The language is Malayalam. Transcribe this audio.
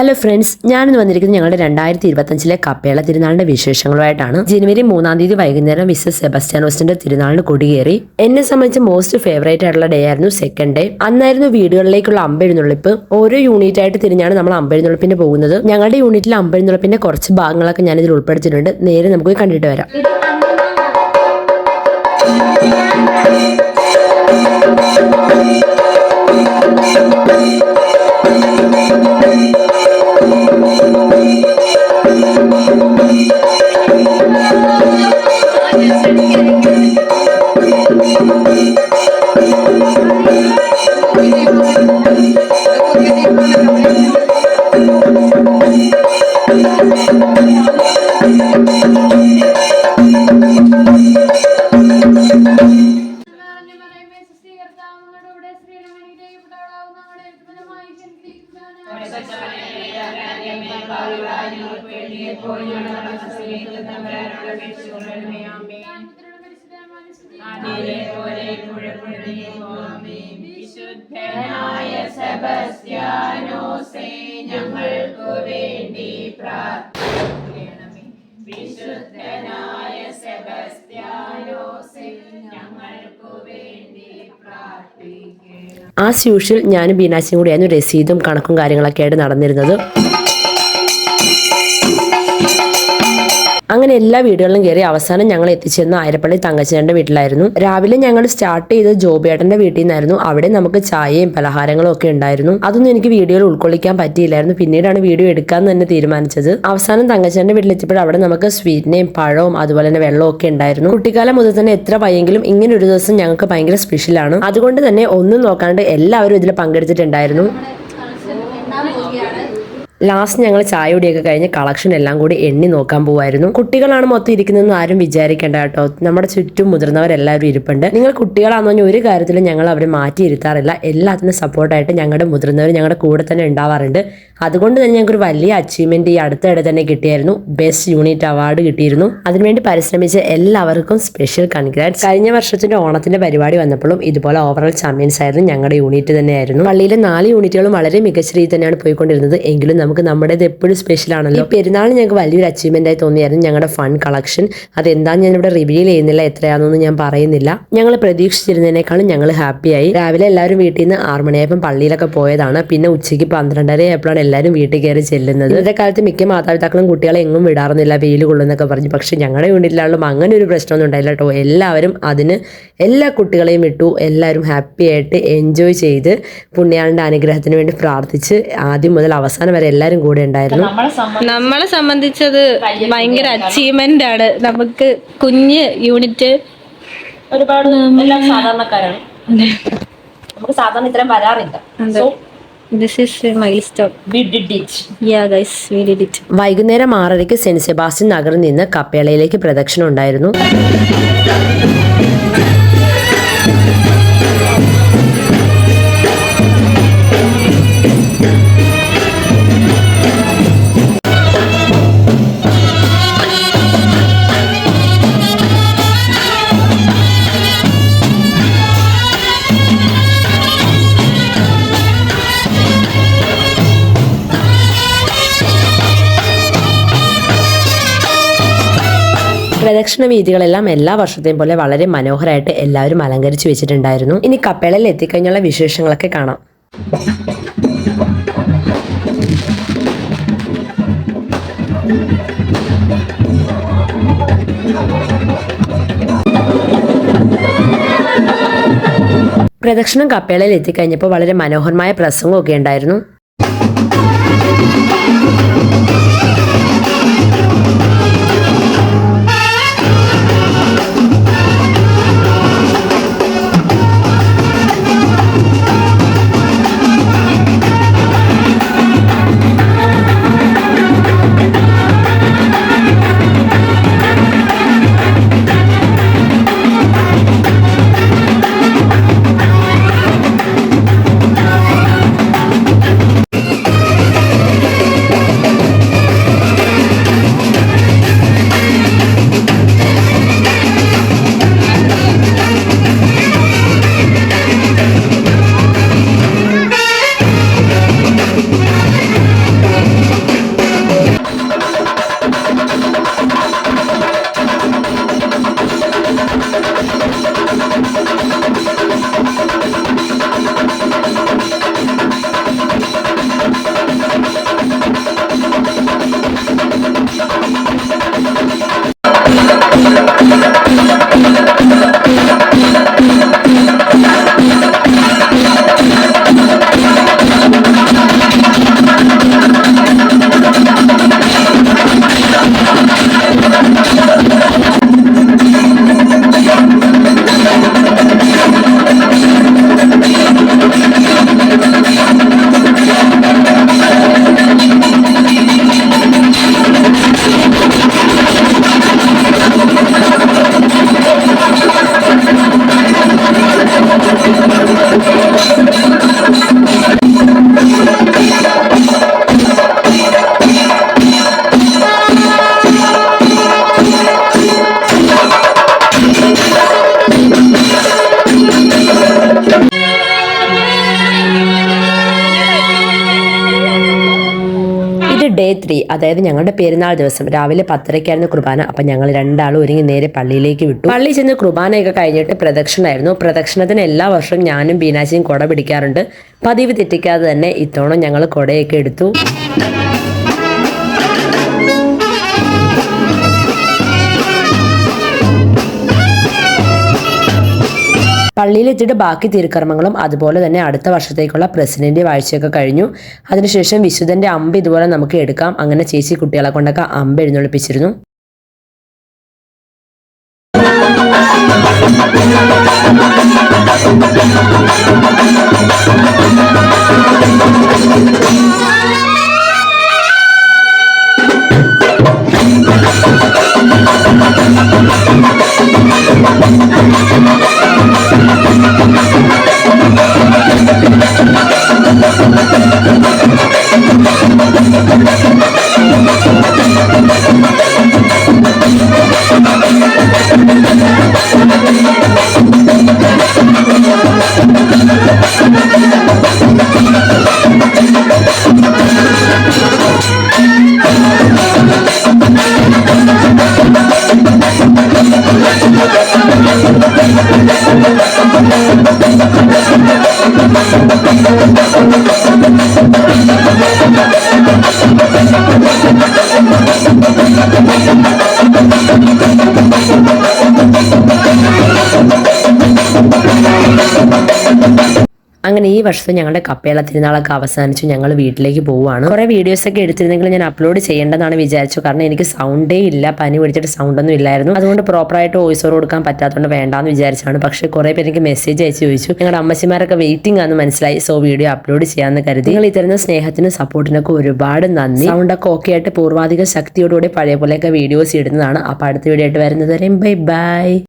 ഹലോ ഫ്രണ്ട്സ് ഞാനിന്ന് വന്നിരിക്കുന്നത് ഞങ്ങളുടെ രണ്ടായിരത്തി ഇരുപത്തഞ്ചിലെ കപ്പേള തിരുനാളിന്റെ വിശേഷങ്ങളുമായിട്ടാണ്. ജനുവരി മൂന്നാം തീയതി വൈകുന്നേരം മിസ്സസ് സെബസ്റ്റ്യാനോസിന്റെ തിരുനാളിന് കൊടിയേറി. എന്നെ സംബന്ധിച്ച് മോസ്റ്റ് ഫേവറേറ്റ് ആയിട്ടുള്ള ഡേ ആയിരുന്നു സെക്കൻഡ് ഡേ അന്നായിരുന്നു വീടുകളിലേക്കുള്ള അമ്പെഴുന്നള്ളിപ്പ്. ഓരോ യൂണിറ്റ് ആയിട്ട് തിരിഞ്ഞാണ് നമ്മൾ അമ്പെഴുന്നള്ളിപ്പിന് പോകുന്നത്. ഞങ്ങളുടെ യൂണിറ്റിൽ അമ്പെഴുന്നള്ളിപ്പിന്റെ കുറച്ച് ഭാഗങ്ങളൊക്കെ ഞാൻ ഇതിൽ ഉൾപ്പെടുത്തിയിട്ടുണ്ട്. നേരെ നമുക്ക് കണ്ടിട്ട് വരാം. Thank സൃഷ്ടികർത്താവ് വിശുദ്ധനായ സെബസ്ത്യാനോസേ ഞങ്ങൾക്കു വേണ്ടി പ്രാർത്ഥിക്കണമേ. വിശുദ്ധനായ സെബസ്ത്യാനോസേ ഞങ്ങൾക്കു വേണ്ടി പ്രാർത്ഥിക്കണം ഞാനും കൂടിയായിരുന്നു രസീതും കണക്കും കാര്യങ്ങളൊക്കെ ആയിട്ട് നടന്നിരുന്നത്. അങ്ങനെ എല്ലാ വീടുകളിലും കയറി അവസാനം ഞങ്ങൾ എത്തിച്ചേർന്ന ആയിരപ്പള്ളി തങ്കച്ചേട്ടന്റെ വീട്ടിലായിരുന്നു. രാവിലെ ഞങ്ങൾ സ്റ്റാർട്ട് ചെയ്ത് ജോബിയേട്ടന്റെ വീട്ടിൽ നിന്നായിരുന്നു അവിടെ നമുക്ക് ചായയും പലഹാരങ്ങളും ഒക്കെ ഉണ്ടായിരുന്നു. അതൊന്നും എനിക്ക് വീഡിയോയിൽ ഉൾക്കൊള്ളിക്കാൻ പറ്റിയില്ലായിരുന്നു. പിന്നീടാണ് വീഡിയോ എടുക്കാൻ തന്നെ തീരുമാനിച്ചത്. അവസാനം തങ്കച്ചേട്ടന്റെ വീട്ടിലെത്തിയപ്പോൾ അവിടെ നമുക്ക് സ്വീറ്റിനെയും പഴവും അതുപോലെ തന്നെ വെള്ളവും ഒക്കെ ഉണ്ടായിരുന്നു. കുട്ടിക്കാലം മുതൽ തന്നെ എത്ര വയ്യെങ്കിലും ഇങ്ങനെ ഒരു ദിവസം ഞങ്ങൾക്ക് ഭയങ്കര സ്പെഷ്യലാണ് അതുകൊണ്ട് തന്നെ ഒന്നും നോക്കാണ്ട് എല്ലാവരും ഇതിൽ പങ്കെടുത്തിട്ടുണ്ടായിരുന്നു. ലാസ്റ്റ് ഞങ്ങൾ ചായ കുടിയൊക്കെ കഴിഞ്ഞ് കളക്ഷൻ എല്ലാം കൂടി എണ്ണി നോക്കാൻ പോവായിരുന്നു. കുട്ടികളാണ് മൊത്തം ഇരിക്കുന്നതെന്ന് ആരും വിചാരിക്കേണ്ട കേട്ടോ. നമ്മുടെ ചുറ്റും മുതിർന്നവരെല്ലാവരും ഇരിപ്പുണ്ട്. നിങ്ങൾ കുട്ടികളാണെന്ന് പറഞ്ഞാൽ ഒരു കാര്യത്തിലും ഞങ്ങൾ അവരെ മാറ്റി ഇരുത്താറില്ല. എല്ലാത്തിനും സപ്പോർട്ടായിട്ട് ഞങ്ങളുടെ മുതിർന്നവർ ഞങ്ങളുടെ കൂടെ തന്നെ ഉണ്ടാവാറുണ്ട്. അതുകൊണ്ട് തന്നെ ഞങ്ങൾക്ക് ഒരു വലിയ അച്ചീവ്മെന്റ് ഈ അടുത്തിടെ തന്നെ കിട്ടിയായിരുന്നു. ബെസ്റ്റ് യൂണിറ്റ് അവാർഡ് കിട്ടിയിരുന്നു. അതിനുവേണ്ടി പരിശ്രമിച്ച എല്ലാവർക്കും സ്പെഷ്യൽ കൺഗ്രാറ്റ്സ് കഴിഞ്ഞ വർഷത്തിന്റെ ഓണത്തിന്റെ പരിപാടി വന്നപ്പോഴും ഇതുപോലെ ഓവറോൾ ചാമ്പ്യൻസ് ആയിരുന്നു ഞങ്ങളുടെ യൂണിറ്റ് തന്നെയായിരുന്നു. പള്ളിയിലെ നാല് യൂണിറ്റുകളും വളരെ മികച്ച രീതിയിൽ തന്നെയാണ് പോയിക്കൊണ്ടിരുന്നത്. എങ്കിലും നമുക്ക് നമ്മുടേത് എപ്പോഴും സ്പെഷ്യൽ ആണല്ലോ. ഈ പെരുന്നാൾ ഞങ്ങൾക്ക് വലിയൊരു അച്ചീവ്മെന്റ് ആയി തോന്നിയായിരുന്നു ഞങ്ങളുടെ ഫണ്ട് കളക്ഷൻ അതെന്താന്ന് ഞാൻ ഇവിടെ റിവീൽ ചെയ്യുന്നില്ല എത്രയാണെന്നൊന്നും ഞാൻ പറയുന്നില്ല. ഞങ്ങൾ പ്രതീക്ഷിച്ചിരുന്നതിനേക്കാളും ഞങ്ങൾ ഹാപ്പിയായി രാവിലെ എല്ലാവരും വീട്ടിൽ നിന്ന് ആറ് മണിയായപ്പം പള്ളിയിലൊക്കെ പോയതാണ്. പിന്നെ ഉച്ചയ്ക്ക് പന്ത്രണ്ടര ആയപ്പോഴാണ് എല്ലാവരും വീട്ടിൽ കയറി ചെല്ലുന്നത്. ഇന്നത്തെ കാലത്ത് മിക്ക മാതാപിതാക്കളും കുട്ടികളെ എങ്ങും വിടാറുന്നില്ല വെയിൽ കൊള്ളുന്നൊക്കെ പറഞ്ഞു. പക്ഷെ ഞങ്ങളുടെ യൂണിറ്റിലാളും അങ്ങനെ ഒരു പ്രശ്നമൊന്നും ഉണ്ടായില്ല കേട്ടോ. എല്ലാവരും അതിന് എല്ലാ കുട്ടികളെയും വിട്ടു. എല്ലാവരും ഹാപ്പി ആയിട്ട് എൻജോയ് ചെയ്ത് പുണ്യാളിന്റെ അനുഗ്രഹത്തിന് വേണ്ടി പ്രാർത്ഥിച്ച് ആദ്യം മുതൽ അവസാനം വരെ എല്ലാവരും കൂടെ ഉണ്ടായിരുന്നു. നമ്മളെ സംബന്ധിച്ച് നമ്മളെ സംബന്ധിച്ചത് ഭയങ്കര അച്ചീവ്മെന്റ് ആണ്. നമുക്ക് കുഞ്ഞ് യൂണിറ്റ് ഒരുപാട് എല്ലാം സാധാരണക്കാരാണ്. നമുക്ക് സാധാരണ ഇത്രയും വരാറില്ല. So this is milestone we did it ya guys we did it വൈകുന്നേരം ആറരയ്ക്ക് സെന്റ് സെബാസ്റ്റ്യൻ നഗറിൽ നിന്ന് കപ്പേളയിലേക്ക് പ്രദക്ഷിണം ഉണ്ടായിരുന്നു. പ്രദക്ഷിണ വീതികളെല്ലാം എല്ലാ വർഷത്തെയും പോലെ വളരെ മനോഹരമായിട്ട് എല്ലാവരും അലങ്കരിച്ചു വെച്ചിട്ടുണ്ടായിരുന്നു. ഇനി കപ്പേളയിൽ എത്തിക്കഴിഞ്ഞുള്ള വിശേഷങ്ങളൊക്കെ കാണാം. പ്രദക്ഷിണം കപ്പേളയിൽ എത്തിക്കഴിഞ്ഞപ്പോൾ വളരെ മനോഹരമായ പ്രസംഗമൊക്കെ ഉണ്ടായിരുന്നു. ത്രീ. അതായത് ഞങ്ങളുടെ പെരുന്നാൾ ദിവസം രാവിലെ പത്തരയ്ക്കായിരുന്നു കുർബാന. അപ്പം ഞങ്ങൾ രണ്ടാളും ഒരുങ്ങി നേരെ പള്ളിയിലേക്ക് വിട്ടു. പള്ളി ചെന്ന് കുർബാനയൊക്കെ കഴിഞ്ഞിട്ട് പ്രദക്ഷിണമായിരുന്നു പ്രദക്ഷിണത്തിന് എല്ലാ വർഷവും ഞാനും ബീനാശിയും കുട പിടിക്കാറുണ്ട്. പതിവ് തെറ്റിക്കാതെ തന്നെ ഇത്തവണ ഞങ്ങൾ കുടയൊക്കെ എടുത്തു. പള്ളിയിലെത്തിയിട്ട് ബാക്കി തിരുക്കർമ്മങ്ങളും അതുപോലെ തന്നെ അടുത്ത വർഷത്തേക്കുള്ള പ്രസിഡന്റ് വാഴ്ചയൊക്കെ കഴിഞ്ഞു. അതിനുശേഷം വിശുദ്ധന്റെ അമ്പ് ഇതുപോലെ നമുക്ക് എടുക്കാം. അങ്ങനെ ചേച്ചി കുട്ടികളെ കൊണ്ടൊക്കെ അമ്പ് എഴുന്നള്ളിപ്പിച്ചിരുന്നു. അങ്ങനെ ഈ വർഷത്തെ ഞങ്ങളുടെ കപ്പേള തിരുനാളൊക്കെ അവസാനിച്ചു. ഞങ്ങൾ വീട്ടിലേക്ക് പോവുകയാണ് കുറേ വീഡിയോസ് ഒക്കെ എടുത്തിരുന്നെങ്കിൽ ഞാൻ അപ്ലോഡ് ചെയ്യേണ്ടതാണ് വിചാരിച്ചു. കാരണം എനിക്ക് സൗണ്ടേ ഇല്ല. പനി പിടിച്ചിട്ട് സൗണ്ടൊന്നും ഇല്ലായിരുന്നു. അതുകൊണ്ട് പ്രോപ്പർ ആയിട്ട് വോയിസ് ഓവർ കൊടുക്കാൻ പറ്റാത്തതുകൊണ്ട് വേണ്ടാന്ന് വിചാരിച്ചാണ്. പക്ഷേ കുറേ പേര് എനിക്ക് മെസ്സേജ് അയച്ച് ചോദിച്ചു. ഞങ്ങളുടെ അമ്മച്ചിമാരൊക്കെ വെയിറ്റിംഗ് ആണെന്ന് മനസ്സിലായി. സോ വീഡിയോ അപ്ലോഡ് ചെയ്യാന്ന് കരുതി. നിങ്ങൾ ഈ തരുന്ന സ്നേഹത്തിനും സപ്പോർട്ടിനൊക്കെ ഒരുപാട് നന്ദി. സൗണ്ടൊക്കെ ഓക്കെ ആയിട്ട് പൂർവാധിക ശക്തിയോടുകൂടി പഴയ പോലെയൊക്കെ വീഡിയോസ് ഇടുന്നതാണ്. അപ്പോൾ അടുത്ത വീഡിയോ ആയിട്ട് വരുന്നത് ബൈ ബൈ